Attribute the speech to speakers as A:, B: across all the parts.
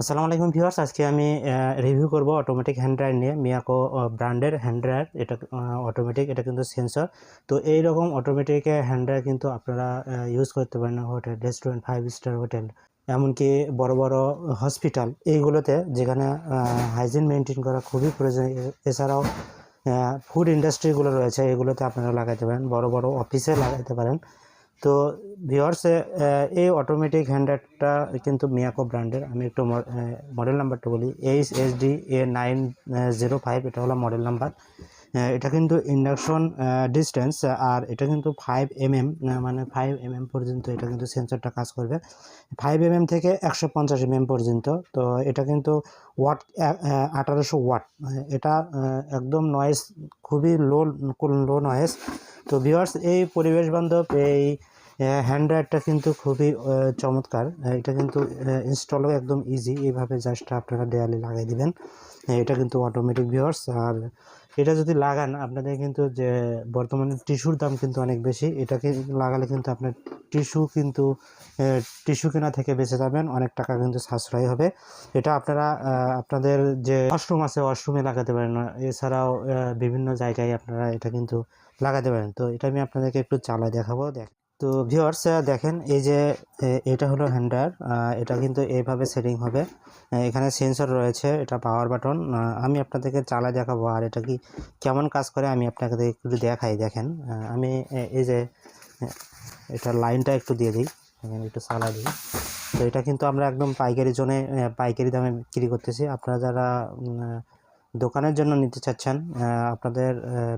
A: আসসালামু আলাইকুম ভিউয়ার্স, আজকে আমি রিভিউ করব অটোমেটিক হ্যান্ড ড্রায়ার নিয়ে মিয়াকো ব্র্যান্ডের হ্যান্ড ড্রায়ার এটা অটোমেটিক এটা কিন্তু সেন্সর তো এই রকম অটোমেটিক হ্যান্ড ড্রায়ার কিন্তু আপনারা ইউজ করতে পারেন hotel restaurant five star hotel এমনকি বড় বড় হসপিটাল এইগুলোতে যেখানে হাইজিন মেনটেন করা খুবই প্রয়োজন। এছাড়াও ফুড ইন্ডাস্ট্রিগুলো রয়েছে, এগুলোতে আপনারা লাগাইতে পারেন। বড় বড় অফিসে লাগাইতে পারেন। তো ভিওর্স এই অটোমেটিক হ্যান্ডারটা কিন্তু মিয়াকো ব্র্যান্ডের আমি একটু মডেল নাম্বারটা বলি। H S D A nine zero five এটা হলো মডেল নাম্বার এটা কিন্তু ইন্ডাকশন ডিস্টেন্স আর এটা কিন্তু ফাইভ এম এম মানে ফাইভ এম এম পর্যন্ত এটা কিন্তু সেন্সরটা কাজ করবে। ফাইভ এম এম থেকে একশো পঞ্চাশ এম এম পর্যন্ত, তো এটা কিন্তু ওয়াট আঠারোশো ওয়াট এটা একদম নয়েজ খুবই লো লো নয়েজ তো ভিউয়ার্স এই পরিবেশ বান্ধব, এই হ্যান্ড ড্রায়ারটা কিন্তু খুবই চমৎকার। এটা কিন্তু ইনস্টলও একদম ইজি এইভাবে জাস্ট আপনারা দেয়ালে লাগাই দিবেন। এটা কিন্তু অটোমেটিক ভিউয়ার্স আর এটা যদি লাগান, আপনাদের কিন্তু যে বর্তমানে টিস্যুর দাম কিন্তু অনেক বেশি, এটাকে লাগালে কিন্তু আপনার টিস্যু কিন্তু টিস্যু কেনা থেকে বেঁচে যাবেন, অনেক টাকা কিন্তু সাশ্রয় হবে। এটা আপনারা আপনাদের যে ওয়াশরুম আছে ওয়াশরুমে লাগাতে পারেন, এছাড়াও বিভিন্ন জায়গায় আপনারা এটা কিন্তু লাগাতে পারেন। তো এটা আমি আপনাদেরকে একটু চালায় দেখাবো, দেখ তো ভিউয়ার্স দেখেন, এই যে এটা হলো হ্যান্ডার এটা কিন্তু এইভাবে সেটিং হবে। এখানে সেন্সর রয়েছে, এটা পাওয়ার বাটন আমি আপনাদেরকে চালাই দেখাবো, আর এটা কি কেমন কাজ করে আমি আপনাকে একটু দেখাই, দেখেন। আমি এই যে এটা লাইনটা একটু দিয়ে দিই, এখানে একটু চালা দিই। তো এটা কিন্তু আমরা একদম পাইকারি জোনে পাইকারি দামে বিক্রি করতেছি। আপনারা যারা দোকানের জন্য নিতে চাচ্ছেন আপনাদের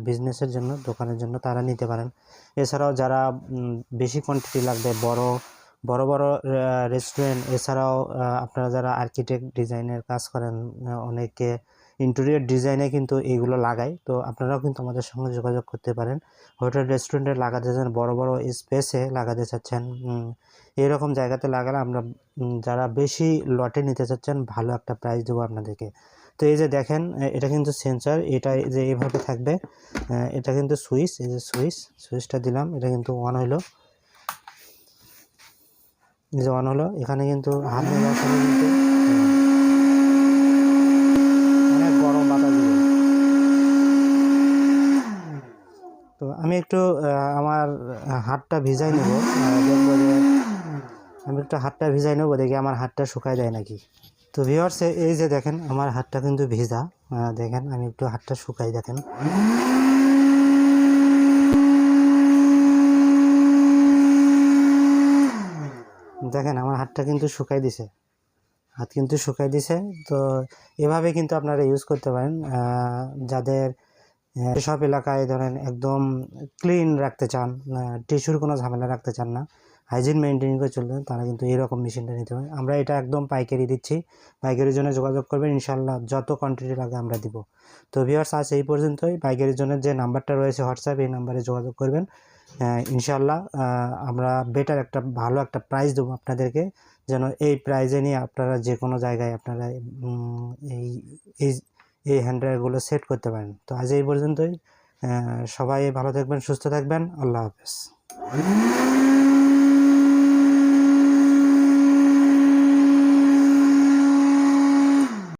A: বিজনেসের জন্য, দোকানের জন্য তারা নিতে পারেন। এছাড়াও যারা বেশি কোয়ান্টিটি লাগবে, বড় বড় বড় রেস্টুরেন্ট এছাড়াও আপনারা যারা আর্কিটেক্ট ডিজাইনের কাজ করেন অনেকে ইন্টেরিয়র ডিজাইনে কিন্তু এইগুলো লাগায়, তো আপনারাও কিন্তু আমাদের সঙ্গে যোগাযোগ করতে পারেন। হোটেল রেস্টুরেন্টে লাগাতে চান, বড় বড় স্পেসে লাগাতে চাচ্ছেন এরকম জায়গাতে লাগালে আমরা যারা বেশি লটে নিতে চাচ্ছেন, ভালো একটা প্রাইস দেবো আপনাদেরকে। তো এই যে দেখেন এটা কিন্তু সেন্সার এটা যে এইভাবে থাকবে এটা কিন্তু সুইচ, এই যে সুইচ, সুইচটা দিলাম, এটা কিন্তু অন হলো এই যে অন হলো, এখানে কিন্তু হাত কিন্তু তো আমি একটু আমার হাতটা ভিজাই নেব দেখব যে আমি একটু হাতটা ভিজাই নেব, দেখি আমার হাতটা শুকায় যায় নাকি। তো ভিওর্স এই যে দেখেন, আমার হাতটা কিন্তু ভিজা। দেখেন, আমি একটু হাতটা শুকাই, দেখেন। দেখেন, আমার হাতটা কিন্তু শুকাই দিছে। হাত কিন্তু শুকাই দিছে। তো এভাবে কিন্তু আপনারা ইউজ করতে পারেন। যাদের সব এলাকায় ধরেন একদম ক্লিন রাখতে চান টিস্যুর কোনো ঝামেলা রাখতে চান না। হাইজিন মেনটেন করে চলবেন তারা কিন্তু এরকম মেশিনটা নিতে পারেন আমরা এটা একদম পাইকারি দিচ্ছি। পাইকারির জন্য যোগাযোগ করবেন ইনশাল্লাহ যত কোয়ান্টিটি লাগে আমরা দিব। তো ভিউয়ার্স আজ এই পর্যন্তই। পাইকারির জন্য যে নাম্বারটা রয়েছে হোয়াটসঅ্যাপ এই নাম্বারে যোগাযোগ করবেন। ইনশাল্লাহ আমরা বেটার একটা, ভালো একটা প্রাইস দেবো আপনাদেরকে, যেন এই প্রাইজে নিয়ে আপনারা যে কোনো জায়গায় আপনারা এই এই এই হ্যান্ড্রায়ারগুলো সেট করতে পারেন। তো আজ এই পর্যন্তই। সবাই ভালো থাকবেন, সুস্থ থাকবেন। আল্লাহ হাফেজ।